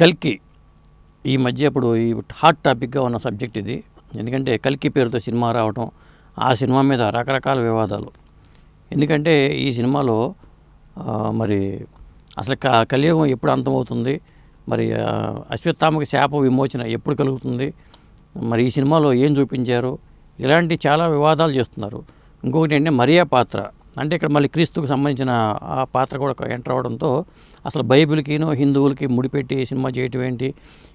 కల్కి. ఈ మధ్య ఇప్పుడు ఈ హాట్ టాపిక్గా ఉన్న సబ్జెక్ట్ ఇది. ఎందుకంటే కల్కి పేరుతో సినిమా రావటం ఆ సినిమా మీద రకరకాల వివాదాలు. ఎందుకంటే ఈ సినిమాలో మరి అసలు క కలియుగం ఎప్పుడు అంతమవుతుంది? మరి అశ్వత్థామకి శాప విమోచన ఎప్పుడు కలుగుతుంది? మరి ఈ సినిమాలో ఏం చూపించారు? ఇలాంటి చాలా వివాదాలు చేస్తున్నారు. ఇంకొకటి ఏంటంటే మరియా పాత్ర. అంటే ఇక్కడ మళ్ళీ క్రీస్తుకు సంబంధించిన ఆ పాత్ర కూడా ఎంటర్ అవడంతో అసలు బైబిల్కిను హిందువులకి ముడిపెట్టి సినిమా చేయటం ఏంటి?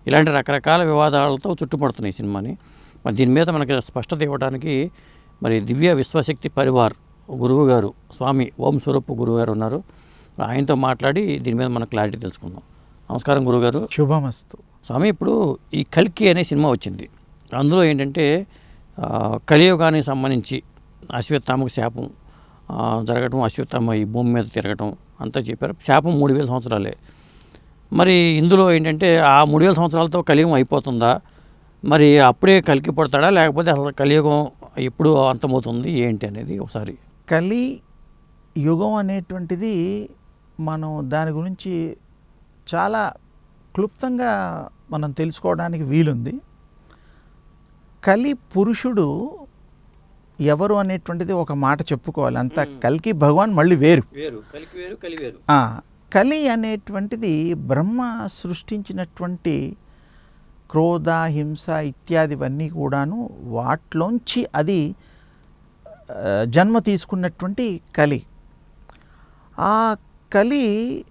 ఇలాంటి రకరకాల వివాదాలతో చుట్టుపడుతున్నాయి ఈ సినిమాని. మరి దీని మీద మనకి స్పష్టత ఇవ్వడానికి మరి దివ్య విశ్వశక్తి పరివార్ గురువు గారు స్వామి ఓం స్వరూప్ గురువు గారు ఉన్నారు. ఆయనతో మాట్లాడి దీని మీద మనం క్లారిటీ తెలుసుకుందాం. నమస్కారం గురుగారు శుభమస్తు. స్వామి ఇప్పుడు ఈ కల్కి అనే సినిమా వచ్చింది. అందులో ఏంటంటే కలియుగానికి సంబంధించి అశ్వత్థామకు శాపం జరగటం అశ్వత్థామ ఈ భూమి మీద తిరగటం అంతా చెప్పారు. శాపం మూడు వేల సంవత్సరాలే. మరి ఇందులో ఏంటంటే ఆ మూడు వేల సంవత్సరాలతో కలియుగం అయిపోతుందా? మరి అప్పుడే కలికి పడతాడా? లేకపోతే అసలు కలియుగం ఎప్పుడు అంతమవుతుంది? ఏంటి అనేది ఒకసారి. కలి యుగం అనేటువంటిది మనం దాని గురించి చాలా క్లుప్తంగా మనం తెలుసుకోవడానికి వీలుంది. కలి పురుషుడు ఎవరు అనేటువంటిది ఒక మాట చెప్పుకోవాలి. అంత. కలికి భగవాన్ మళ్ళీ వేరు. వేరు. కలికి వేరు కలి అనేటువంటిది బ్రహ్మ సృష్టించినటువంటి క్రోధ హింస ఇత్యాదివన్నీ కూడాను వాటిలోంచి అది జన్మ తీసుకున్నటువంటి కలి. ఆ కలి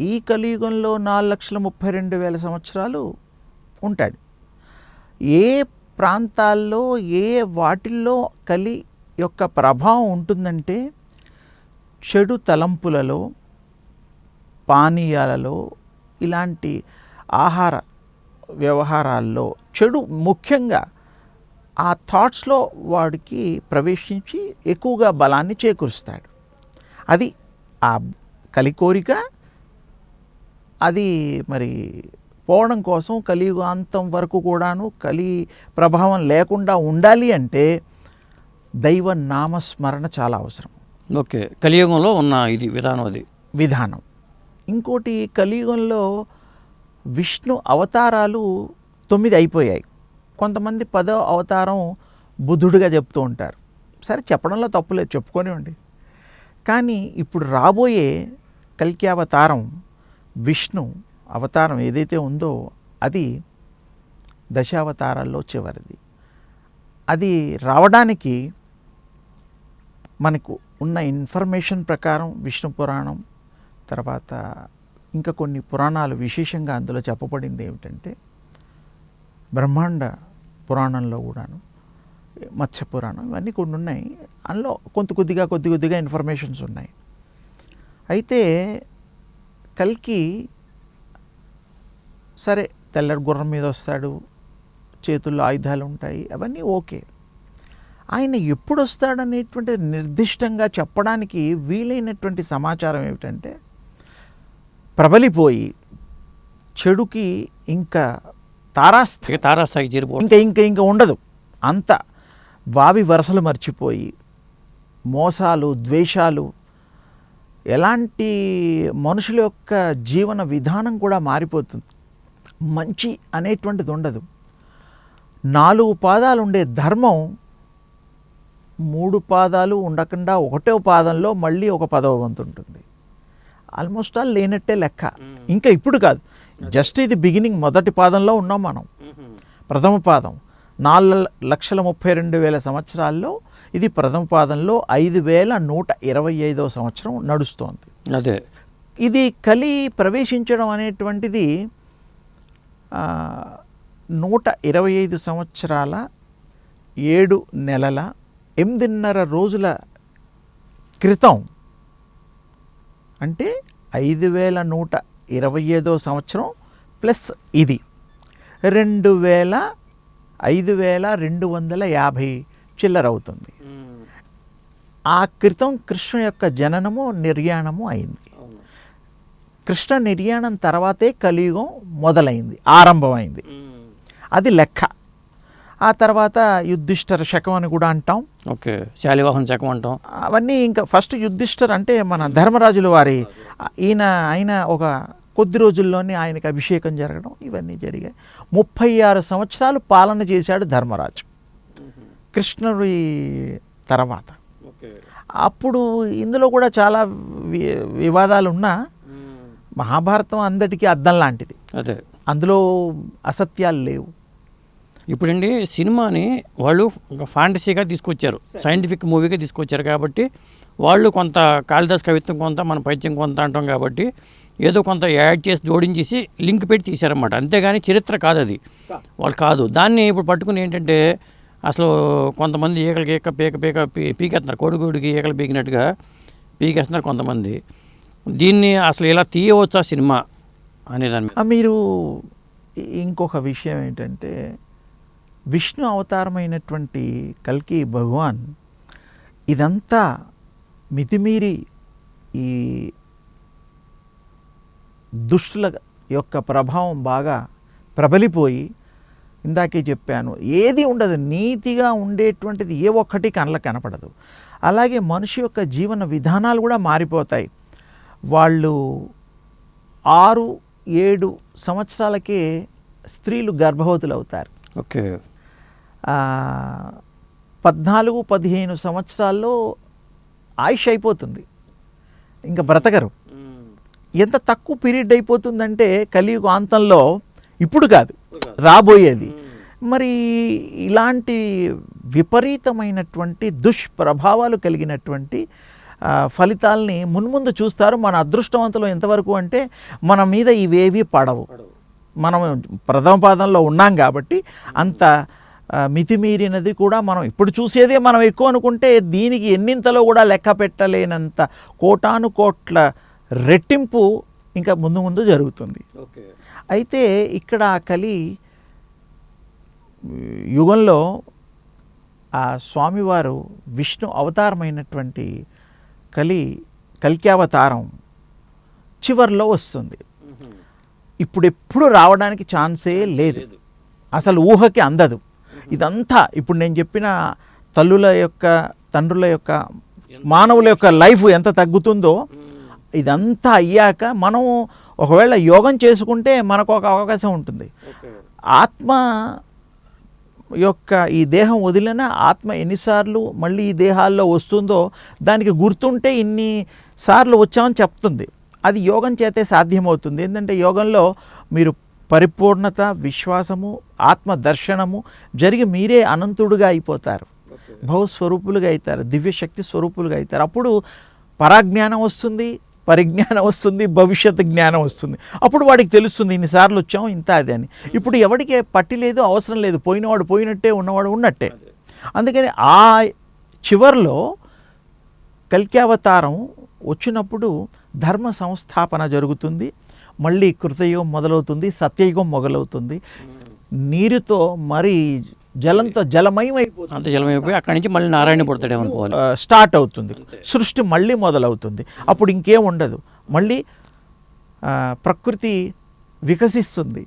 ఈ కలియుగంలో నాలుగు లక్షల ముప్పై రెండు వేల సంవత్సరాలు ఉంటాడు. ఏ ప్రాంతాల్లో ఏ వాటిల్లో కలి యొక్క ప్రభావం ఉంటుందంటే చెడు తలంపులలో పానీయాలలో ఇలాంటి ఆహార వ్యవహారాల్లో చెడు ముఖ్యంగా ఆ థాట్స్లో వాడికి ప్రవేశించి ఎక్కువగా బలాన్ని చేకూరుస్తాడు. అది ఆ కలికోరిక అది మరి పోవడం కోసం కలియుగాంతం వరకు కూడాను కలి ప్రభావం లేకుండా ఉండాలి అంటే దైవ నామస్మరణ చాలా అవసరం. ఓకే. కలియుగంలో ఉన్న ఇది విధానం అది. విధానం. ఇంకోటి కలియుగంలో విష్ణు అవతారాలు తొమ్మిది అయిపోయాయి. కొంతమంది పదో అవతారం బుద్ధుడిగా చెప్తూ ఉంటారు. సరే చెప్పడంలో తప్పులేదు చెప్పుకోనివ్వండి కానీ ఇప్పుడు రాబోయే కల్కి అవతారం విష్ణు అవతారం ఏదైతే ఉందో అది దశావతారాల్లో చివరిది. అది రావడానికి మనకు ఉన్న ఇన్ఫర్మేషన్ ప్రకారం విష్ణు పురాణం తర్వాత ఇంకా కొన్ని పురాణాలు విశేషంగా అందులో చెప్పబడింది ఏమిటంటే బ్రహ్మాండ పురాణంలో కూడాను మత్స్య పురాణం ఇవన్నీ కొన్ని ఉన్నాయి. అందులో కొంత కొద్దిగా కొద్ది కొద్దిగా ఇన్ఫర్మేషన్స్ ఉన్నాయి. అయితే కల్కి సరే తెల్లటి గుర్రం మీద వస్తాడు చేతుల్లో ఆయుధాలు ఉంటాయి అవన్నీ ఓకే. ఆయన ఎప్పుడు వస్తాడనేటువంటి నిర్దిష్టంగా చెప్పడానికి వీలైనటువంటి సమాచారం ఏమిటంటే ప్రబలిపోయి చెడుకి ఇంకా తారాస్థ ఇక తారాస్థాయికి చేరిపోవడం. ఇంకా ఇంకా ఇంకా ఉండదు. అంత వావి వరసలు మర్చిపోయి మోసాలు ద్వేషాలు ఎలాంటి మనుషుల యొక్క జీవన విధానం కూడా మారిపోతుంది. మంచి అనేటువంటిది ఉండదు నాలుగు పాదాలు ఉండే ధర్మం మూడు పాదాలు ఉండకుండా ఒకటో పాదంలో మళ్ళీ ఒక పదవ వంతు ఉంటుంది ఆల్మోస్ట్ ఆల్ లేనట్టే లెక్క. ఇంకా ఇప్పుడు కాదు. జస్ట్ ఇది బిగినింగ్ మొదటి పాదంలో ఉన్నాం మనం. ప్రథమ పాదం. నాలుగు లక్షల ముప్పై రెండు వేల సంవత్సరాల్లో ఇది ప్రథమ పాదంలో ఐదు వేల నూట ఇరవై ఐదవ సంవత్సరం నడుస్తోంది. అదే. ఇది కలి ప్రవేశించడం అనేటువంటిది నూట ఇరవై ఐదు సంవత్సరాల ఏడు నెలల ఎనిమిదిన్నర రోజుల క్రితం అంటే ఐదు వేల నూట ఇరవై ఐదో సంవత్సరం ప్లస్ ఇది. రెండు వేల ఐదు వేల రెండు వందల యాభై చిల్లర అవుతుంది. ఆ క్రితం కృష్ణ యొక్క జననము నిర్యాణము అయింది. కృష్ణ నిర్యాణం తర్వాతే కలియుగం మొదలైంది ఆరంభమైంది. అది లెక్క. ఆ తర్వాత యుధిష్ఠర శకం అని కూడా అంటాం. ఓకే శాలివాహన చకం అంటాం. అవన్నీ ఇంకా ఫస్ట్ యుధిష్ఠర్ అంటే మన ధర్మరాజుల వారి ఈయన ఆయన ఒక కొద్ది రోజుల్లోనే ఆయనకి అభిషేకం జరగడం ఇవన్నీ జరిగాయి. ముప్పై ఆరు సంవత్సరాలు పాలన చేశాడు ధర్మరాజు. కృష్ణుడి తర్వాత. అప్పుడు ఇందులో కూడా చాలా వివాదాలు ఉన్నా మహాభారతం అందరికీ అద్దం లాంటిది. అదే. అందులో అసత్యాలు లేవు. ఇప్పుడండి సినిమాని వాళ్ళు ఫాంటసీగా తీసుకొచ్చారు. సైంటిఫిక్ మూవీగా తీసుకొచ్చారు కాబట్టి వాళ్ళు కొంత కాళిదాస్ కవిత్వం కొంత మన పైత్యం కొంత అంటాం కాబట్టి ఏదో కొంత యాడ్ చేసి జోడించేసి లింక్ పెట్టి తీశారన్నమాట. అంతేగాని చరిత్ర కాదు అది వాళ్ళు కాదు. దాన్ని ఇప్పుడు పట్టుకుని ఏంటంటే అసలు కొంతమంది ఈకలకి ఈక పీక పీక పీ- పీకేస్తున్నారు. కోడిగూడికి ఈకలు పీకినట్టుగా పీకేస్తున్నారు కొంతమంది. దీన్ని అసలు ఇలా తీయవచ్చా సినిమా అనే మీరు ఇంకొక విషయం ఏంటంటే విష్ణు అవతారమైనటువంటి కల్కి భగవాన్ ఇదంతా మితిమీరి ఈ దుష్టుల యొక్క ప్రభావం బాగా ప్రబలిపోయి ఇందాకే చెప్పాను ఏది ఉండదు నీతిగా ఉండేటువంటిది ఏ ఒక్కటి కళ్ళ కనపడదు. అలాగే మనిషి యొక్క జీవన విధానాలు కూడా మారిపోతాయి. వాళ్ళు ఆరు ఏడు సంవత్సరాలకే స్త్రీలు గర్భవతులు అవుతారు ఓకే. ఆ, పద్నాలుగు పదిహేను సంవత్సరాల్లో ఆయుష్ అయిపోతుంది. ఇంకా బ్రతకరు. ఎంత తక్కువ పీరియడ్ అయిపోతుందంటే కలియుగ అంతంలో ఇప్పుడు కాదు రాబోయేది. మరి ఇలాంటి విపరీతమైనటువంటి దుష్ప్రభావాలు కలిగినటువంటి ఫలితాల్ని మున్ముందు చూస్తారు. మన అదృష్టవంతులు ఎంతవరకు అంటే మన మీద ఇవేవి పడవు. మనం ప్రథమ పాదంలో ఉన్నాం కాబట్టి అంత మితిమీరినది కూడా మనం ఇప్పుడు చూసేదే మనం ఎక్కువ అనుకుంటే దీనికి ఎన్నింతలో కూడా లెక్క పెట్టలేనంత కోటాను కోట్ల రెట్టింపు ఇంకా ముందు ముందు జరుగుతుంది. అయితే ఇక్కడ ఆ కలి యుగంలో ఆ స్వామివారు విష్ణు అవతారమైనటువంటి కలి కల్క్యావతారం చివర్లో వస్తుంది. ఇప్పుడు ఎప్పుడు రావడానికి ఛాన్సే లేదు. అసలు ఊహకి అందదు. ఇదంతా ఇప్పుడు నేను చెప్పిన తల్లుల యొక్క తండ్రుల యొక్క మానవుల యొక్క లైఫ్ ఎంత తగ్గుతుందో ఇదంతా అయ్యాక మనం ఒకవేళ యోగం చేసుకుంటే మనకు ఒక అవకాశం ఉంటుంది. ఆత్మ యొక్క ఈ దేహం వదిలిన ఆత్మ ఎన్నిసార్లు మళ్ళీ ఈ దేహాల్లో వస్తుందో దానికి గుర్తుంటే ఇన్ని సార్లు వచ్చామని చెప్తుంది. అది యోగం చేతే సాధ్యమవుతుంది. ఏంటంటే యోగంలో మీరు పరిపూర్ణత విశ్వాసము ఆత్మ దర్శనము జరిగి మీరే అనంతుడుగా అయిపోతారు. భవస్వరూపులుగా అవుతారు దివ్యశక్తి స్వరూపులుగా అవుతారు అప్పుడు పరాజ్ఞానం వస్తుంది. పరిజ్ఞానం వస్తుంది భవిష్యత్ జ్ఞానం వస్తుంది. అప్పుడు వాడికి తెలుస్తుంది ఇన్నిసార్లు వచ్చాం ఇంత అది అని. ఇప్పుడు ఎవడికి పట్టి లేదు అవసరం లేదు. పోయినవాడు పోయినట్టే ఉన్నవాడు ఉన్నట్టే. అందుకని ఆ చివర్లో కల్క్యావతారం వచ్చినప్పుడు ధర్మ సంస్థాపన జరుగుతుంది. మళ్ళీ కృతయుగం మొదలవుతుంది సత్యయుగం మొదలవుతుంది. నీరుతో మరి జలంతో జలమయం అయిపోతుంది అంత జలమైపోయి అక్కడి నుంచి మళ్ళీ నారాయణ పుడతాడే అనుకోవాలి స్టార్ట్ అవుతుంది. సృష్టి మళ్ళీ మొదలవుతుంది. అప్పుడు ఇంకేం ఉండదు. మళ్ళీ ప్రకృతి వికసిస్తుంది.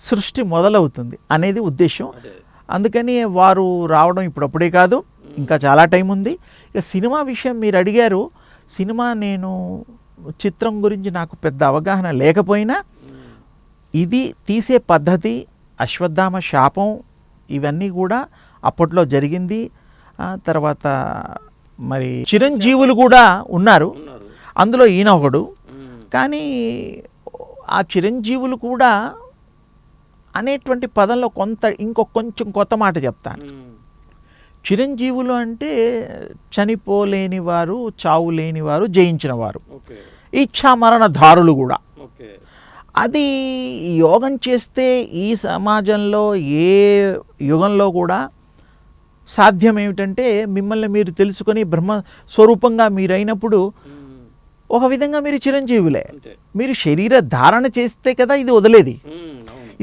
సృష్టి మొదలవుతుంది అనేది ఉద్దేశం. అందుకని వారు రావడం ఇప్పుడప్పుడే కాదు. ఇంకా చాలా టైం ఉంది. ఇక సినిమా విషయం మీరు అడిగారు. సినిమా నేను చిత్రం గురించి నాకు పెద్ద అవగాహన లేకపోయినా ఇది తీసే పద్ధతి అశ్వత్థామ శాపం ఇవన్నీ కూడా అప్పట్లో జరిగింది. తర్వాత మరి చిరంజీవులు కూడా ఉన్నారు. అందులో ఈయన ఒకడు. కానీ ఆ చిరంజీవులు కూడా అనేటువంటి పదంలో కొంత ఇంకొక కొంచెం కొత్త మాట చెప్తాను. చిరంజీవులు అంటే చనిపోలేని వారు చావు లేని వారు జయించిన వారు. ఇచ్ఛా మరణధారులు కూడా. అది యోగం చేస్తే ఈ సమాజంలో ఏ యుగంలో కూడా సాధ్యం ఏమిటంటే మిమ్మల్ని మీరు తెలుసుకొని బ్రహ్మ స్వరూపంగా మీరైనప్పుడు ఒక విధంగా మీరు చిరంజీవులే. మీరు శరీర ధారణ చేస్తే కదా ఇది వదిలేది.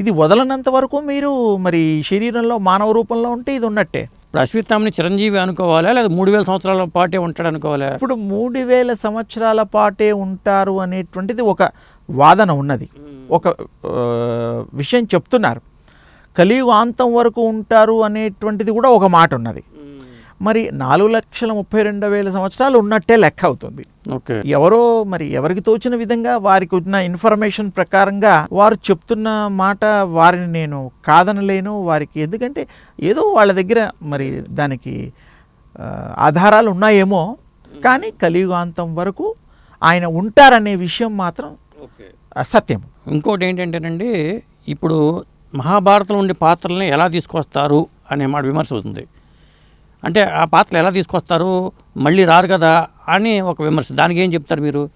ఇది వదలనంత వరకు మీరు మరి శరీరంలో మానవ రూపంలో ఉంటే ఇది ఉన్నట్టే. ఇప్పుడు అశ్వత్థామని చిరంజీవి అనుకోవాలా? లేదా మూడు వేల సంవత్సరాల పాటే ఉంటాడు అనుకోవాలా ఇప్పుడు మూడు వేల సంవత్సరాల పాటే ఉంటారు అనేటువంటిది ఒక వాదన ఉన్నది. ఒక విషయం చెప్తున్నారు. కలియుగ అంతం వరకు ఉంటారు అనేటువంటిది కూడా ఒక మాట ఉన్నది. మరి నాలుగు లక్షల ముప్పై రెండు వేల సంవత్సరాలు ఉన్నట్టే లెక్క అవుతుంది. ఓకే. ఎవరో మరి ఎవరికి తోచిన విధంగా వారికి ఉన్న ఇన్ఫర్మేషన్ ప్రకారంగా వారు చెప్తున్న మాట వారిని నేను కాదనలేను. వారికి ఎందుకంటే ఏదో వాళ్ళ దగ్గర మరి దానికి ఆధారాలు ఉన్నాయేమో. కానీ కలియుగాంతం వరకు ఆయన ఉంటారనే విషయం మాత్రం సత్యం. ఇంకోటి ఏంటంటేనండి ఇప్పుడు మహాభారతంలో ఉండే పాత్రల్ని ఎలా తీసుకొస్తారు అనే మాట విమర్శ అవుతుంది. అంటే ఆ పాత్రలు ఎలా తీసుకొస్తారు మళ్ళీ రారు కదా అని ఒక విమర్శ. దానికి ఏం చెప్తారు మీరు?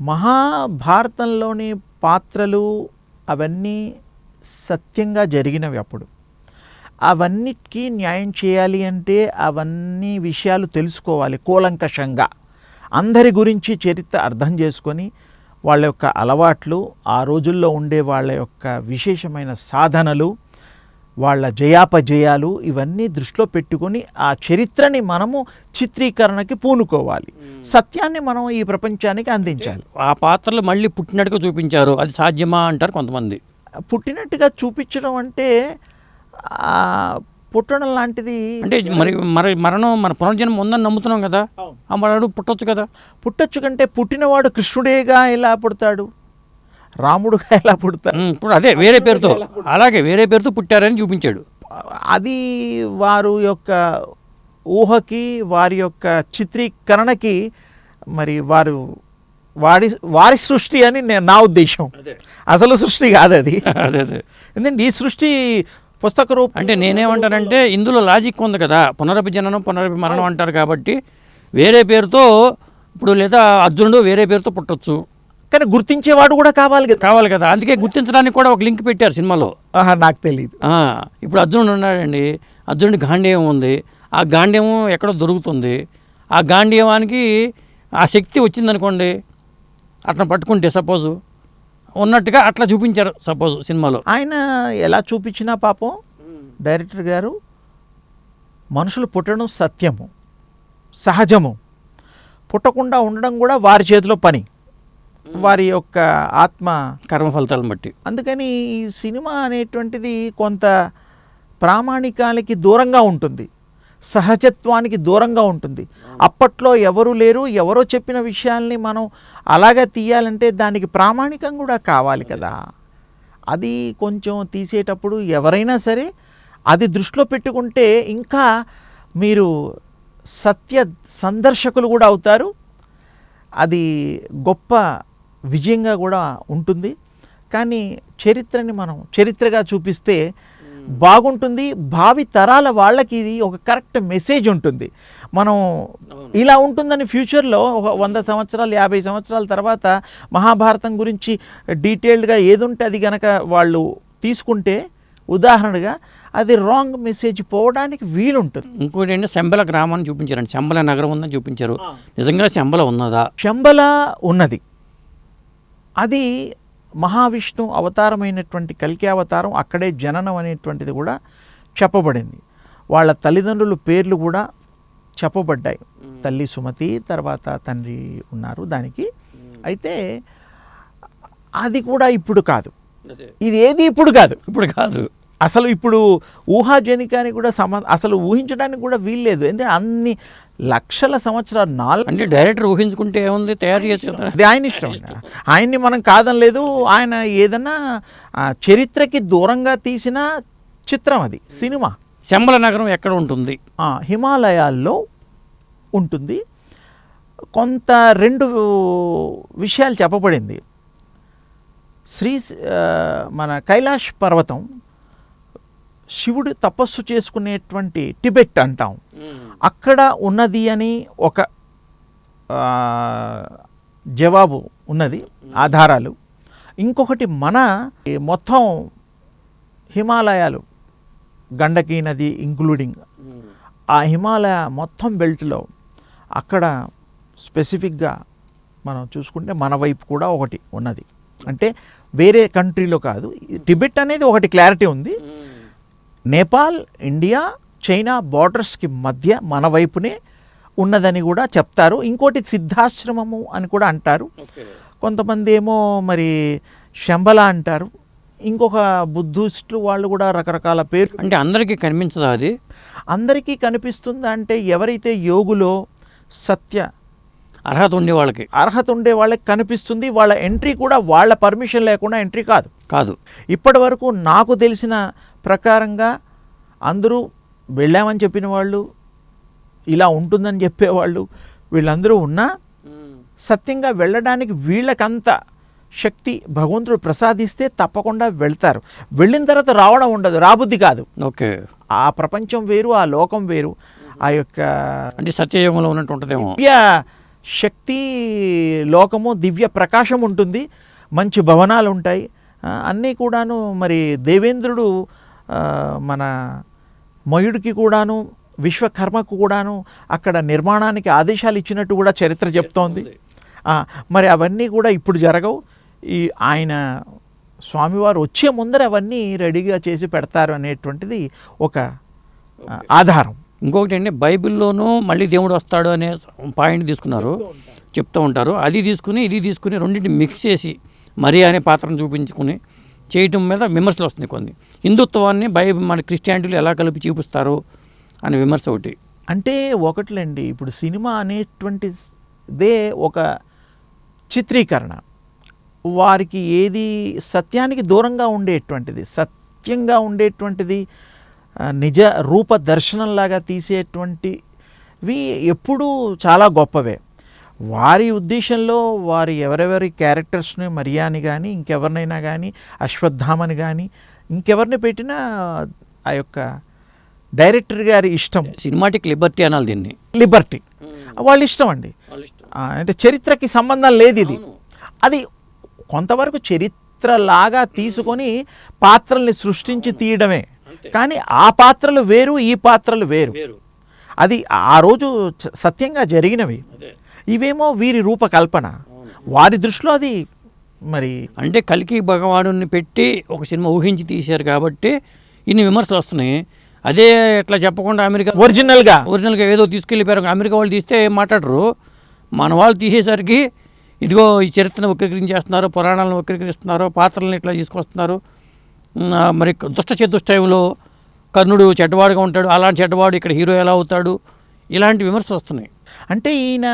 మహాభారతంలోని పాత్రలు అవన్నీ సత్యంగా జరిగినవి అప్పుడు. అవన్నిటికీ న్యాయం చేయాలి అంటే అవన్నీ విషయాలు తెలుసుకోవాలి కూలంకషంగా. అందరి గురించి చరిత్ర అర్థం చేసుకొని వాళ్ళ యొక్క అలవాట్లు ఆ రోజుల్లో ఉండే వాళ్ళ యొక్క విశేషమైన సాధనలు వాళ్ళ జయాపజయాలు ఇవన్నీ దృష్టిలో పెట్టుకొని ఆ చరిత్రని మనము చిత్రీకరణకి పూనుకోవాలి. సత్యాన్ని మనం ఈ ప్రపంచానికి అందించాలి. ఆ పాత్రలు మళ్ళీ పుట్టినట్టుగా చూపించారు. అది సాధ్యమా అంటారు కొంతమంది. పుట్టినట్టుగా చూపించడం అంటే పుట్టడం లాంటిది అంటే మరి మరి మరణం మన పునర్జన్మ ఉందని నమ్ముతున్నాం కదా. ఆ మరణం పుట్టొచ్చు కదా. పుట్టొచ్చు కంటే పుట్టినవాడు కృష్ణుడేగా ఎలా పుడతాడు? రాముడుగా ఎలా పుడతాడు? ఇప్పుడు అదే వేరే పేరుతో అలాగే వేరే పేరుతో పుట్టారని చూపించాడు. అది వారు యొక్క ఊహకి వారి యొక్క చిత్రీకరణకి మరి వారు వారి వారి సృష్టి అని నేను నా ఉద్దేశం. అసలు సృష్టి కాదు అది అదే. అదే ఎందుకంటే ఈ సృష్టి పుస్తక రూపం అంటే నేనేమంటానంటే ఇందులో లాజిక్ ఉంది కదా. పునరభిజననం పునరభిమరణం అంటారు కాబట్టి వేరే పేరుతో ఇప్పుడు లేదా అర్జునుడు వేరే పేరుతో పుట్టొచ్చు. కానీ గుర్తించేవాడు కూడా కావాలి కదా. కావాలి కదా. అందుకే గుర్తించడానికి కూడా ఒక లింక్ పెట్టారు సినిమాలో. ఆహా, నాకు తెలియదు ఇప్పుడు అర్జునుడు ఉన్నాడండి. అర్జునుడి గాంధీవం ఉంది. ఆ గాంధీవం ఎక్కడో దొరుకుతుంది. ఆ గాంధీవానికి ఆ శక్తి వచ్చిందనుకోండి అతను పట్టుకుంటే సపోజు ఉన్నట్టుగా అట్లా చూపించారు సపోజ్ సినిమాలో. ఆయన ఎలా చూపించినా పాపం డైరెక్టర్ గారు మనుషులు పుట్టడం సత్యము సహజము. పుట్టకుండా ఉండడం కూడా వారి చేతిలో పని వారి యొక్క ఆత్మ. కర్మ ఫలితాలను బట్టి. అందుకని ఈ సినిమా అనేటువంటిది కొంత ప్రామాణికానికి దూరంగా ఉంటుంది. సహజత్వానికి దూరంగా ఉంటుంది. అప్పట్లో ఎవరు లేరు ఎవరో చెప్పిన విషయాల్ని మనం అలాగా తీయాలంటే దానికి ప్రామాణికం కూడా కావాలి కదా. అది కొంచెం తీసేటప్పుడు ఎవరైనా సరే అది దృష్టిలో పెట్టుకుంటే ఇంకా మీరు సత్య సందర్శకులు కూడా అవుతారు. అది గొప్ప విజయంగా కూడా ఉంటుంది. కానీ చరిత్రని మనం చరిత్రగా చూపిస్తే బాగుంటుంది భావి తరాల వాళ్ళకి ఇది ఒక కరెక్ట్ మెసేజ్ ఉంటుంది. మనం ఇలా ఉంటుందని ఫ్యూచర్లో ఒక వంద సంవత్సరాలు యాభై సంవత్సరాల తర్వాత మహాభారతం గురించి డీటెయిల్డ్గా ఏది ఉంటే అది గనక వాళ్ళు తీసుకుంటే ఉదాహరణగా అది రాంగ్ మెసేజ్ పోవడానికి వీలుంటుంది. ఇంకోటి ఏంటంటే శంబల గ్రామాన్ని చూపించారండి. శంబల నగరం ఉందని చూపించారు. నిజంగా శంబల ఉన్నదా? శంబల ఉన్నది. అది మహావిష్ణు అవతారమైనటువంటి కల్కి అవతారం అక్కడే జననం అనేటువంటిది కూడా చెప్పబడింది. వాళ్ళ తల్లిదండ్రుల పేర్లు కూడా చెప్పబడ్డాయి. తల్లి సుమతి తర్వాత తండ్రి ఉన్నారు దానికి. అయితే అది కూడా ఇప్పుడు కాదు. ఇది ఏది ఇప్పుడు కాదు. ఇప్పుడు కాదు. అసలు ఇప్పుడు ఊహాజనికానికి కూడా సమ అసలు ఊహించడానికి కూడా వీల్లేదు ఎందుకంటే అన్ని లక్షల సంవత్సరాలు నాలుగు అంటే డైరెక్టర్ ఊహించుకుంటే ఏముంది? తయారు కదా అది ఆయన ఇష్టం. ఆయన్ని మనం కాదనలేదు. ఆయన ఏదన్నా చరిత్రకి దూరంగా తీసిన చిత్రం అది సినిమా. శంబల నగరం ఎక్కడ ఉంటుంది? హిమాలయాల్లో ఉంటుంది. కొంత రెండు విషయాలు చెప్పబడింది. శ్రీ మన కైలాష్ పర్వతం శివుడు తపస్సు చేసుకునేటువంటి టిబెట్ అంటాం. అక్కడ ఉన్నది అని ఒక జవాబు ఉన్నది ఆధారాలు. ఇంకొకటి మన మొత్తం హిమాలయాలు గండకీ నది ఇంక్లూడింగ్. ఆ హిమాలయ మొత్తం బెల్ట్లో అక్కడ స్పెసిఫిక్గా మనం చూసుకుంటే మన వైపు కూడా ఒకటి ఉన్నది. అంటే వేరే కంట్రీలో కాదు. టిబెట్ అనేది ఒకటి క్లారిటీ ఉంది. నేపాల్ ఇండియా చైనా బార్డర్స్కి మధ్య మన వైపునే ఉన్నదని కూడా చెప్తారు. ఇంకోటి సిద్ధాశ్రమము అని కూడా అంటారు. కొంతమంది ఏమో మరి శంబల అంటారు. ఇంకొక బుద్ధిస్టులు వాళ్ళు కూడా రకరకాల పేర్లు అంటే అందరికీ కనిపించదా అది? అందరికీ కనిపిస్తుందా అంటే ఎవరైతే యోగులో సత్య అర్హత ఉండే వాళ్ళకి. అర్హత ఉండే వాళ్ళకి కనిపిస్తుంది. వాళ్ళ ఎంట్రీ కూడా వాళ్ళ పర్మిషన్ లేకుండా ఎంట్రీ కాదు. కాదు. ఇప్పటి వరకు నాకు తెలిసిన ప్రకారంగా అందరూ వెళ్ళామని చెప్పిన వాళ్ళు ఇలా ఉంటుందని చెప్పేవాళ్ళు వీళ్ళందరూ ఉన్నా సత్యంగా వెళ్ళడానికి వీళ్ళకంత శక్తి భగవంతుడు ప్రసాదిస్తే తప్పకుండా వెళ్తారు. వెళ్ళిన తర్వాత రావడం ఉండదు రాబుద్ధి కాదు. ఓకే. ఆ ప్రపంచం వేరు ఆ లోకం వేరు ఆ యొక్క అంటే సత్యయుగంలో ఉన్నట్టు ఉంటుందేమో. దివ్య శక్తి లోకము దివ్య ప్రకాశం ఉంటుంది మంచి భవనాలు ఉంటాయి అన్నీ కూడాను మరి దేవేంద్రుడు మన మయుడికి కూడాను విశ్వకర్మకు కూడాను అక్కడ నిర్మాణానికి ఆదేశాలు ఇచ్చినట్టు కూడా చరిత్ర చెప్తోంది. మరి అవన్నీ కూడా ఇప్పుడు జరగవు. ఈ ఆయన స్వామివారు వచ్చే ముందర అవన్నీ రెడీగా చేసి పెడతారు అనేటువంటిది ఒక ఆధారం. ఇంకొకటి అండి బైబిల్లోనూ మళ్ళీ దేవుడు వస్తాడు అనే పాయింట్ తీసుకున్నారు. చెప్తూ ఉంటారు. అది తీసుకుని ఇది తీసుకుని రెండింటిని మిక్స్ చేసి మరి అనే పాత్రను చూపించుకుని చేయటం మీద విమర్శలు వస్తున్నాయి కొన్ని. హిందుత్వాన్ని బైబిల్ మన క్రిస్టియానిటీలు ఎలా కలిపి చూపిస్తారు అనే విమర్శ ఒకటి. అంటే ఒకట్లేండి ఇప్పుడు సినిమా అనేటువంటిదే ఒక చిత్రీకరణ. వారికి ఏది సత్యానికి దూరంగా ఉండేటువంటిది సత్యంగా ఉండేటువంటిది నిజ రూప దర్శనంలాగా తీసేటువంటివి ఎప్పుడూ చాలా గొప్పవే. వారి ఉద్దేశంలో వారి ఎవరెవరి క్యారెక్టర్స్ని మరియాని కానీ ఇంకెవరినైనా కానీ అశ్వత్థామని కానీ ఇంకెవరిని పెట్టినా ఆ యొక్క డైరెక్టర్ గారి ఇష్టం. సినిమాటిక్ లిబర్టీ అనాలి దీన్ని. లిబర్టీ వాళ్ళ ఇష్టం అండి. అంటే చరిత్రకి సంబంధం లేదు ఇది. అది కొంతవరకు చరిత్రలాగా తీసుకొని పాత్రల్ని సృష్టించి తీయడమే. కానీ ఆ పాత్రలు వేరు ఈ పాత్రలు వేరు. అది ఆ రోజు సత్యంగా జరిగినవి. ఇవేమో వీరి రూపకల్పన. వారి దృష్టిలో అది మరి అంటే కలికి భగవానుని పెట్టి ఒక సినిమా ఊహించి తీశారు కాబట్టి ఇన్ని విమర్శలు వస్తున్నాయి. అదే ఇట్లా చెప్పకుండా అమెరికా ఒరిజినల్గా. ఒరిజినల్గా ఏదో తీసుకెళ్ళిపోయారు. అమెరికా వాళ్ళు తీస్తే ఏం మాట్లాడరు. మన వాళ్ళు తీసేసరికి ఇదిగో ఈ చరిత్రను వక్రీకరించేస్తున్నారు పురాణాలను వక్రీకరిస్తున్నారు పాత్రలను ఇట్లా తీసుకొస్తున్నారు. మరి దుష్ట చతుష్టయంలో కర్ణుడు చెడ్డవాడుగా ఉంటాడు. అలాంటి చెడ్డవాడు ఇక్కడ హీరో ఎలా అవుతాడు? ఇలాంటి విమర్శలు వస్తున్నాయి. అంటే ఈయన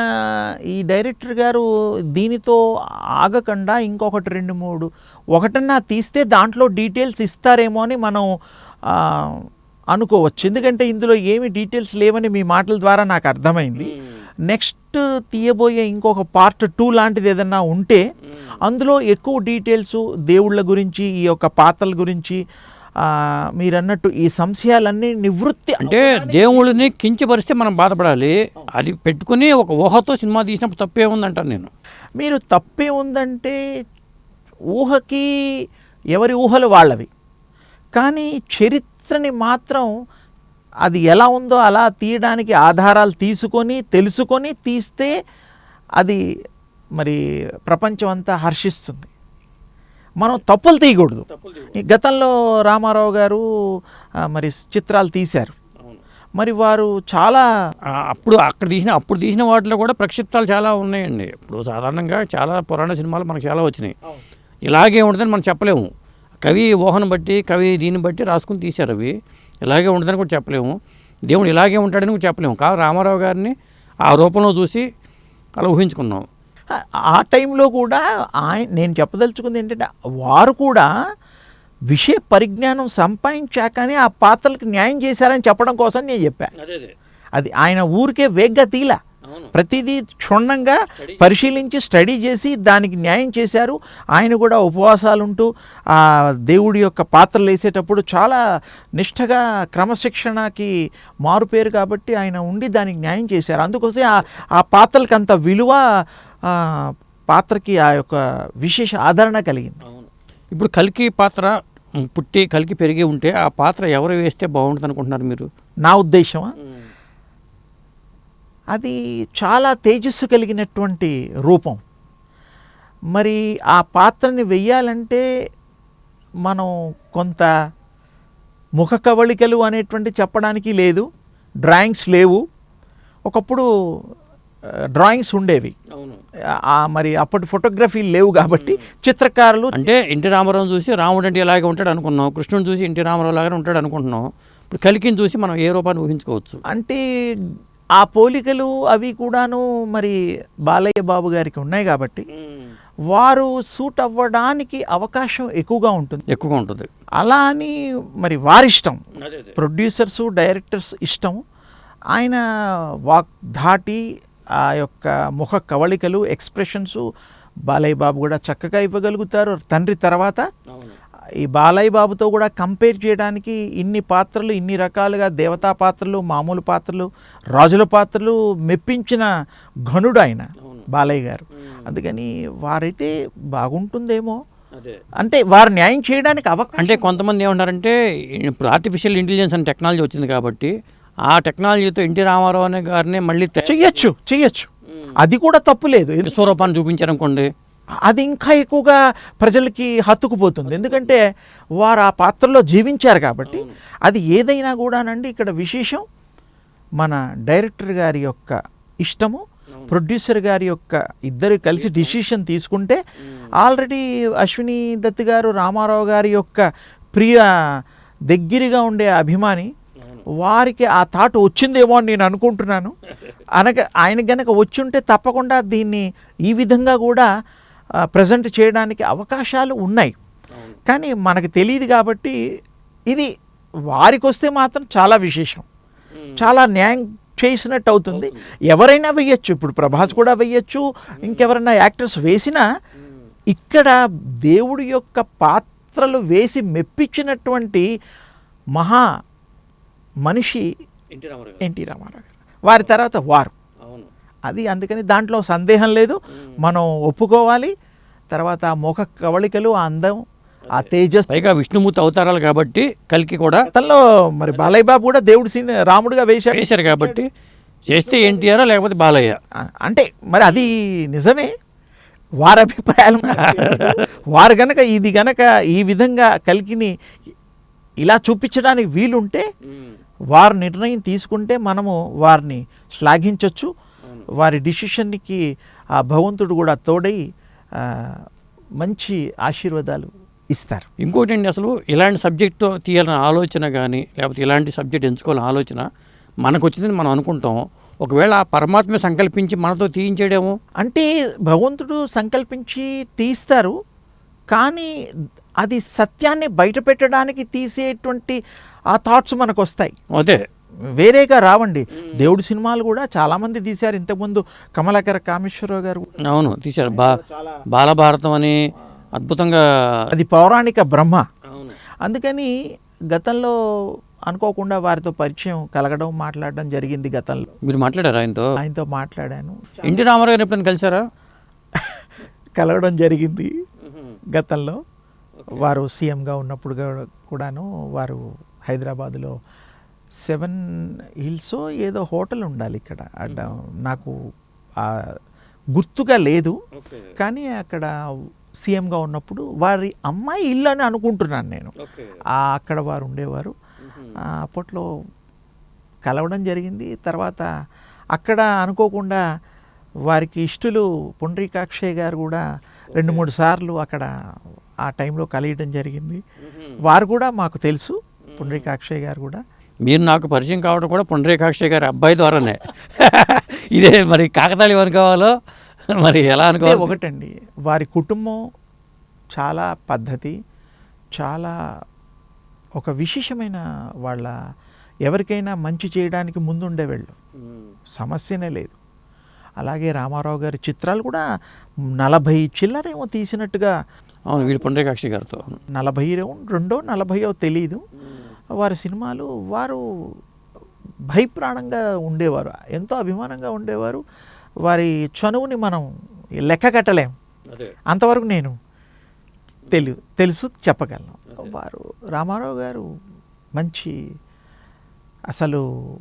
ఈ డైరెక్టర్ గారు దీనితో ఆగకుండా ఇంకొకటి రెండు మూడు ఒకటన్నా తీస్తే దాంట్లో డీటెయిల్స్ ఇస్తారేమో అని మనం అనుకోవచ్చు. ఎందుకంటే ఇందులో ఏమి డీటెయిల్స్ లేవని మీ మాటల ద్వారా నాకు అర్థమైంది. నెక్స్ట్ తీయబోయే ఇంకొక పార్ట్ టూ లాంటిది ఏదన్నా ఉంటే అందులో ఎక్కువ డీటెయిల్స్ దేవుళ్ళ గురించి ఈ యొక్క పాత్రల గురించి మీరన్నట్టు ఈ సంశయాలన్నీ నివృత్తి అంటే దేవుళ్ళని కించపరిస్తే మనం బాధపడాలి. అది పెట్టుకుని ఒక ఊహతో సినిమా తీసినప్పుడు తప్పే ఉందంటాను నేను. మీరు తప్పే ఉందంటే ఊహకి ఎవరి ఊహలు వాళ్ళవి. కానీ చరిత్రని మాత్రం అది ఎలా ఉందో అలా తీయడానికి ఆధారాలు తీసుకొని తెలుసుకొని తీస్తే అది మరి ప్రపంచం అంతా హర్షిస్తుంది. మనం తప్పులు తీయకూడదు. గతంలో రామారావు గారు మరి చిత్రాలు తీశారు. మరి వారు చాలా అప్పుడు అక్కడ తీసిన అప్పుడు తీసిన వాటిలో కూడా ప్రక్షిప్తాలు చాలా ఉన్నాయండి. ఇప్పుడు సాధారణంగా చాలా పురాణ సినిమాలు మనకు చాలా వచ్చినాయి. ఇలాగే ఉంటుందని మనం చెప్పలేము. కవి ఊహను బట్టి కవి దీన్ని బట్టి రాసుకుని తీశారు అవి. ఇలాగే ఉంటుందని కూడా చెప్పలేము. దేవుడు ఇలాగే ఉంటాడని కూడా చెప్పలేము. కాదు రామారావు గారిని ఆ రూపంలో చూసి అలా ఊహించుకున్నాం. ఆ- టైంలో కూడా ఆయన నేను చెప్పదలుచుకుంది ఏంటంటే వారు కూడా విషయ పరిజ్ఞానం సంపాదించాకనే ఆ పాత్రలకు న్యాయం చేశారని చెప్పడం కోసం నేను చెప్పా. అది ఆయన ఊరికే వేగ్గా తీల. ప్రతిదీ క్షుణ్ణంగా పరిశీలించి స్టడీ చేసి దానికి న్యాయం చేశారు. ఆయన కూడా ఉపవాసాలు ఉంటూ ఆ దేవుడి యొక్క పాత్రలు వేసేటప్పుడు చాలా నిష్ఠగా క్రమశిక్షణకి మారుపేరు కాబట్టి ఆయన ఉండి దానికి న్యాయం చేశారు. అందుకోసం ఆ పాత్రలకు అంత విలువ పాత్రకి ఆ యొక్క విశేష ఆదరణ కలిగింది. ఇప్పుడు కల్కి పాత్ర పుట్టి కల్కి పెరిగి ఉంటే ఆ పాత్ర ఎవరు వేస్తే బాగుంటుంది అనుకుంటున్నారు మీరు? నా ఉద్దేశమా? అది చాలా తేజస్సు కలిగినటువంటి రూపం. మరి ఆ పాత్రని వెయ్యాలంటే మనం కొంత ముఖ కవళికలు అనేటువంటి చెప్పడానికి లేదు. డ్రాయింగ్స్ లేవు. ఒకప్పుడు డ్రాయింగ్స్ ఉండేవి. అవును. ఆ మరి అప్పటి ఫోటోగ్రఫీ లేవు కాబట్టి చిత్రకారులు అంటే ఎన్టీ రామారావు చూసి రాముడు అంటే ఇలాగే ఉంటాడు అనుకున్నాం. కృష్ణుని చూసి ఎన్టీ రామారావు లాగానే ఉంటాడు అనుకుంటున్నాం. ఇప్పుడు కలికిని చూసి మనం ఏ రూపాన్ని ఊహించుకోవచ్చు? అంటే ఆ పోలికలు అవి కూడాను మరి బాలయ్య బాబు గారికి ఉన్నాయి కాబట్టి వారు సూట్ అవ్వడానికి అవకాశం ఎక్కువగా ఉంటుంది. ఎక్కువగా ఉంటుంది. అలా అని మరి వారిష్టం. ప్రొడ్యూసర్స్ డైరెక్టర్స్ ఇష్టం. ఆయన వాక్ ధాటి ఆ యొక్క ముఖ కవళికలు ఎక్స్ప్రెషన్స్ బాలయ్య బాబు కూడా చక్కగా ఇవ్వగలుగుతారు. తండ్రి తర్వాత ఈ బాలయ్య బాబుతో కూడా కంపేర్ చేయడానికి ఇన్ని పాత్రలు ఇన్ని రకాలుగా దేవతా పాత్రలు మామూలు పాత్రలు రాజుల పాత్రలు మెప్పించిన ఘనుడు ఆయన బాలయ్య గారు. అందుకని వారైతే బాగుంటుందేమో. అంటే వారు న్యాయం చేయడానికి అవకాశం అంటే కొంతమంది ఏమంటారంటే ఇప్పుడు ఆర్టిఫిషియల్ ఇంటెలిజెన్స్ అనే టెక్నాలజీ వచ్చింది కాబట్టి ఆ టెక్నాలజీతో ఎన్టీ రామారావు అనే గారిని మళ్ళీ చెయ్యొచ్చు చెయ్యొచ్చు. అది కూడా తప్పు లేదు. విశ్వరూపాన్ని చూపించారనుకోండి. అది ఇంకా ఎక్కువగా ప్రజలకి హత్తుకుపోతుంది. ఎందుకంటే వారు ఆ పాత్రలో జీవించారు కాబట్టి అది ఏదైనా కూడానండి ఇక్కడ విశేషం. మన డైరెక్టర్ గారి యొక్క ఇష్టము ప్రొడ్యూసర్ గారి యొక్క ఇద్దరు కలిసి డిసిషన్ తీసుకుంటే ఆల్రెడీ అశ్విని దత్ గారు రామారావు గారి యొక్క ప్రియ దగ్గరగా ఉండే అభిమాని వారికి ఆ థాట్ వచ్చిందేమో అని నేను అనుకుంటున్నాను. అనక ఆయన గనక వచ్చుంటే తప్పకుండా దీన్ని ఈ విధంగా కూడా ప్రజెంట్ చేయడానికి అవకాశాలు ఉన్నాయి. కానీ మనకు తెలియదు కాబట్టి ఇది వారికి వస్తే మాత్రం చాలా విశేషం. చాలా న్యాయం చేసినట్టు అవుతుంది. ఎవరైనా వెయ్యొచ్చు. ఇప్పుడు ప్రభాస్ కూడా వెయ్యొచ్చు. ఇంకెవరైనా యాక్టర్స్ వేసినా ఇక్కడ దేవుడి యొక్క పాత్రలు వేసి మెప్పించినటువంటి మహా మనిషి ఎన్టీ రామారావు గారు. వారి తర్వాత వారు. అది అందుకని దాంట్లో సందేహం లేదు. మనం ఒప్పుకోవాలి. తర్వాత ఆ ముఖ కవళికలు ఆ అందం ఆ తేజస్ పైగా విష్ణుమూర్తి అవతారాలు కాబట్టి కలికి కూడా గతంలో మరి బాలయ్య బాబు కూడా దేవుడు సీన్ రాముడుగా వేశాడు. వేశారు కాబట్టి చేస్తే ఎన్టీఆర్ లేకపోతే బాలయ్య? అంటే మరి అది నిజమే. వారి అభిప్రాయాలు. వారు గనక ఇది గనక ఈ విధంగా కలికిని ఇలా చూపించడానికి వీలుంటే వారు నిర్ణయం తీసుకుంటే మనము వారిని శ్లాఘించవచ్చు వారి డిసిషన్కి ఆ భగవంతుడు కూడా తోడై మంచి ఆశీర్వాదాలు ఇస్తారు. ఇంకోటి అండి అసలు ఇలాంటి సబ్జెక్ట్తో తీయాలన్న ఆలోచన కానీ లేకపోతే ఇలాంటి సబ్జెక్ట్ ఎంచుకోవాలని ఆలోచన మనకు వచ్చిందని మనం అనుకుంటాం. ఒకవేళ ఆ పరమాత్మ సంకల్పించి మనతో తీయించేయడేమో? అంటే భగవంతుడు సంకల్పించి తీస్తారు. కానీ అది సత్యాన్ని బయట పెట్టడానికి తీసేటువంటి ఆ థాట్స్ మనకు వస్తాయి అదే. వేరేగా రావండి. దేవుడి సినిమాలు కూడా చాలామంది తీశారు. ఇంతకుముందు కమలాకర కామేశ్వరరావు గారు అవును తీశారు. బా బాలభారతం అని అద్భుతంగా అది పౌరాణిక బ్రహ్మ. అవును. అందుకని గతంలో అనుకోకుండా వారితో పరిచయం కలగడం మాట్లాడడం జరిగింది గతంలో. మీరు మాట్లాడారా ఆయనతో? ఆయనతో మాట్లాడాను. ఎన్టీ రామారావు గారు ఎప్పుడైనా కలిసారా కలవడం జరిగింది గతంలో. వారు సీఎంగా ఉన్నప్పుడు కూడా- కూడాను వారు హైదరాబాదులో సెవెన్ హిల్స్ ఏదో హోటల్ ఉండాలి ఇక్కడ. అడ్డ నాకు గుర్తుగా లేదు. కానీ అక్కడ సీఎంగా ఉన్నప్పుడు వారి అమ్మాయి ఇల్లు అని అనుకుంటున్నాను నేను. అక్కడ వారు ఉండేవారు. అప్పట్లో కలవడం జరిగింది. తర్వాత అక్కడ అనుకోకుండా వారికి ఇష్టలు పుండ్రీకాక్షయ్య గారు కూడా రెండు మూడు సార్లు అక్కడ ఆ టైంలో కలియడం జరిగింది. వారు కూడా మాకు తెలుసు. పుండ్రీకాక్షయ్య గారు కూడా. మీరు నాకు పరిచయం కావడం కూడా పుండరీకాక్ష గారి అబ్బాయి ద్వారానే. ఇదే మరి కాకతాళి అనుకోవాలో? మరి ఎలా అనుకోవాలి? ఒకటండి వారి కుటుంబం చాలా పద్ధతి చాలా ఒక విశేషమైన వాళ్ళ ఎవరికైనా మంచి చేయడానికి ముందుండే వెళ్ళు. సమస్యనే లేదు. అలాగే రామారావు గారి చిత్రాలు కూడా నలభై చిల్లరేమో తీసినట్టుగా అవును వీళ్ళు పుండరీకాక్ష గారితో. నలభై రెండో నలభైయో తెలియదు వారి సినిమాలు వారు భయప్రాణంగా ఉండేవారు ఎంతో అభిమానంగా ఉండేవారు. వారి చనువుని మనం లెక్క కట్టలేం. అంతవరకు నేను తెలు తెలుసు చెప్పగలను. వారు రామారావు గారు మంచి అసలు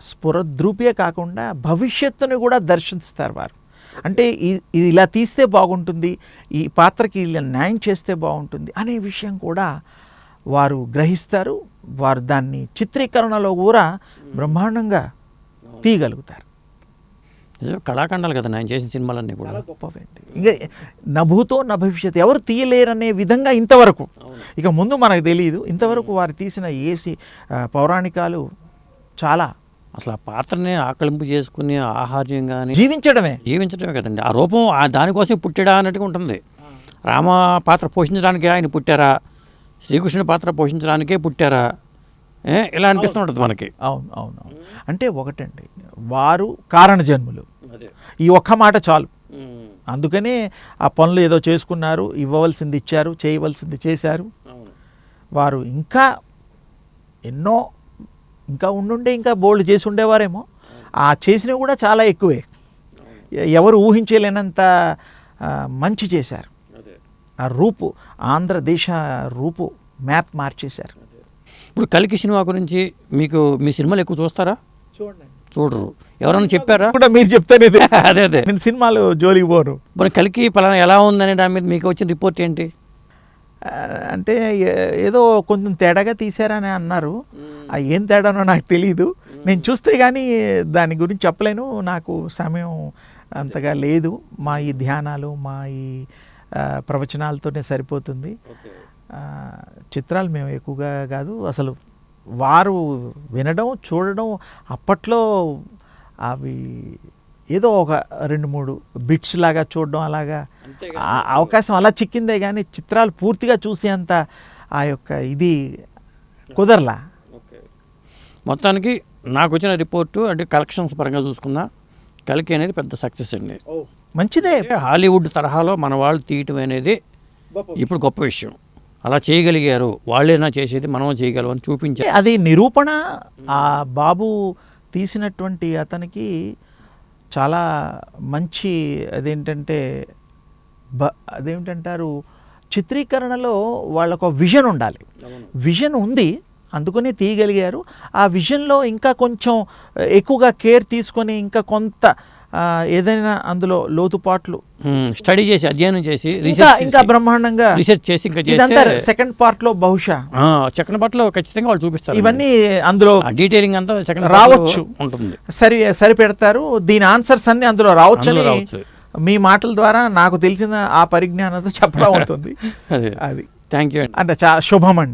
స్ఫురద్రూపే కాకుండా భవిష్యత్తుని కూడా దర్శిస్తారు వారు. అంటే ఇది ఇలా తీస్తే బాగుంటుంది ఈ పాత్రకి ఇలా న్యాయం చేస్తే బాగుంటుంది అనే విషయం కూడా వారు గ్రహిస్తారు వారు దాన్ని చిత్రీకరణలో కూడా బ్రహ్మాండంగా తీయగలుగుతారు. కళాఖండాలు కదా ఆయన చేసిన సినిమాలన్నీ కూడా. గొప్పవండి. ఇంకా నభూతో నా భవిష్యత్ ఎవరు తీయలేరనే విధంగా ఇంతవరకు. ఇక ముందు మనకు తెలియదు ఇంతవరకు వారు తీసిన ఏసి పౌరాణికాలు చాలా అసలు ఆ పాత్రని ఆకలింపు చేసుకుని ఆహార్యం కానీ జీవించడమే. జీవించడమే కదండి. ఆ రూపం ఆ దానికోసం పుట్టాడా అన్నట్టుగా ఉంటుంది. రామ పాత్ర పోషించడానికే ఆయన పుట్టారా? శ్రీకృష్ణుడి పాత్ర పోషించడానికే పుట్టారా? ఏ? ఇలా అనిపిస్తూ ఉంటుంది మనకి. అవును అవును అవును. అంటే ఒకటండి వారు కారణ జన్ములు. ఈ ఒక్క మాట చాలు. అందుకనే ఆ పనులు ఏదో చేసుకున్నారు ఇవ్వవలసింది ఇచ్చారు చేయవలసింది చేశారు. వారు ఇంకా ఎన్నో ఇంకా ఉండుంటే ఇంకా బోల్డ్ చేసి ఉండేవారేమో. ఆ చేసినవి కూడా చాలా ఎక్కువే. ఎవరు ఊహించలేనంత మంచి చేశారు. ఆ రూపు ఆంధ్రదేశ రూపు మ్యాప్ మార్చేశారు. ఇప్పుడు కలికి సినిమా గురించి మీకు మీ సినిమాలు ఎక్కువ చూస్తారా? చూడండి. చూడరు. ఎవరైనా చెప్పారా? కూడా మీరు చెప్తానే అదే అదే. నేను సినిమాలు జోలికి పోను. మరి కలికి పలానా ఎలా ఉందని దాని మీద మీకు వచ్చిన రిపోర్ట్ ఏంటి? అంటే ఏదో కొంచెం తేడాగా తీశారని అన్నారు. ఏం తేడానో నాకు తెలియదు నేను చూస్తే కానీ దాని గురించి చెప్పలేను. నాకు సమయం అంతగా లేదు. మా ఈ ధ్యానాలు మా ఈ ప్రవచనాలతోనే సరిపోతుంది. చిత్రాలు మేము ఎక్కువగా కాదు. అసలు వారు వినడం చూడడం అప్పట్లో అవి ఏదో ఒక రెండు మూడు బిట్స్ లాగా చూడడం అలాగా. ఆ అవకాశం అలా చిక్కిందే కానీ చిత్రాలు పూర్తిగా చూసేంత ఆ యొక్క ఇది కుదరలా. మొత్తానికి నాకు వచ్చిన రిపోర్టు అంటే కలెక్షన్స్ పరంగా చూసుకున్నా కలికి అనేది పెద్ద సక్సెస్ అండి. మంచిదే. అంటే హాలీవుడ్ తరహాలో మన వాళ్ళు తీయటం అనేది ఇప్పుడు గొప్ప విషయం. అలా చేయగలిగారు వాళ్ళేనా చేసేది మనం చేయగలం అని చూపించారు అది నిరూపణ ఆ బాబు తీసినటువంటి అతనికి చాలా మంచి అదేంటంటే బ అదేమిటంటారు చిత్రీకరణలో వాళ్ళకు విజన్ ఉండాలి. విజన్ ఉంది. అందుకనే తీయగలిగారు. ఆ విజన్లో ఇంకా కొంచెం ఎక్కువగా కేర్ తీసుకొని ఇంకా కొంత ఏదైనా అందులో లోతుపాట్లు స్టడీ చేసి అధ్యయనం చేసి రీసెర్చ్ ఇంకా బ్రహ్మాండంగా రీసెర్చ్ చేసి ఇంకా ఇదంతా సెకండ్ పార్ట్లో బహుశా. చెక్కన బట్టలు ఖచ్చితంగా వాళ్ళు చూపిస్తారు. ఇవన్నీ అందులో డీటెయిలింగ్ అంతా సెకండ్ రావచ్చు. ఉంటుంది. సరి సరిపెడతారు. దీని ఆన్సర్స్ అన్ని అందులో రావచ్చు రావచ్చు. మీ మాటల ద్వారా నాకు తెలిసిన ఆ పరిజ్ఞానంతో చెప్పడం అవుతుంది. అదే. అది. థ్యాంక్ యూ అండి. అంటే చాలా శుభం అండి.